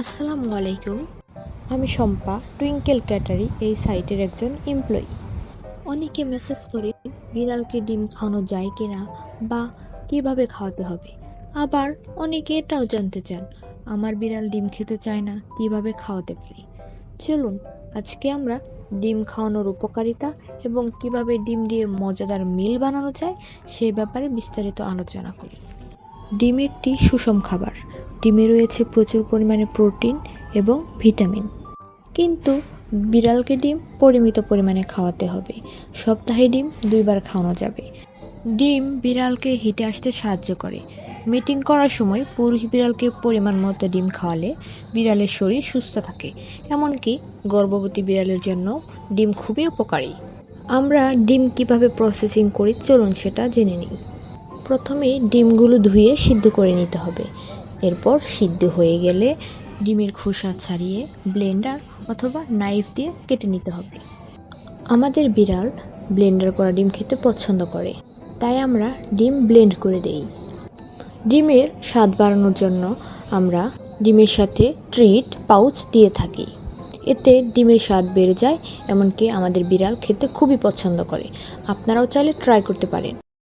আসসালামু আলাইকুম আমি শম্পা টুইঙ্কেল ক্যাটারি এই সাইটের একজন এমপ্লয়ি অনেকে মেসেজ করে বিড়ালকে ডিম খাওয়ানো যায় কিনা বা কীভাবে খাওয়াতে হবে? আবার অনেকে এটাও জানতে চান আমার বিড়াল ডিম খেতে চায় না কীভাবে খাওয়াতে পারি? চলুন আজকে আমরা ডিম খাওয়ানোর উপকারিতা এবং কীভাবে ডিম দিয়ে মজাদার মিল বানানো যায় সেই ব্যাপারে বিস্তারিত আলোচনা করি। ডিম একটি সুষম খাবার ডিমে রয়েছে প্রচুর পরিমাণে প্রোটিন এবং ভিটামিন। কিন্তু বিড়ালকে ডিম পরিমিত পরিমাণে খাওয়াতে হবে। সপ্তাহে ডিম দুইবার খাওয়ানো যাবে। ডিম বিড়ালকে হিটে আসতে সাহায্য করে। মিটিং করার সময় পুরুষ বিড়ালকে পরিমাণ মতো ডিম খাওয়ালে বিড়ালের শরীর সুস্থ থাকে। এমনকি গর্ভবতী বিড়ালের জন্য ডিম খুবই উপকারী। আমরা ডিম কীভাবে প্রসেসিং করি চলুন সেটা জেনে নিই। প্রথমে ডিমগুলো ধুয়ে সিদ্ধ করে নিতে হবে। এরপর সিদ্ধ হয়ে গেলে ডিমের খোসা ছাড়িয়ে ব্লেন্ডার অথবা নাইফ দিয়ে কেটে নিতে হবে। আমাদের বিড়াল ব্লেন্ডার করা ডিম খেতে পছন্দ করে, তাই আমরা ডিম ব্লেন্ড করে দেই। ডিমের স্বাদ বাড়ানোর জন্য আমরা ডিমের সাথে ট্রিট পাউচ দিয়ে থাকি। এতে ডিমের স্বাদ বেড়ে যায়, এমনকি আমাদের বিড়াল খেতে খুবই পছন্দ করে। আপনারাও চাইলে ট্রাই করতে পারেন।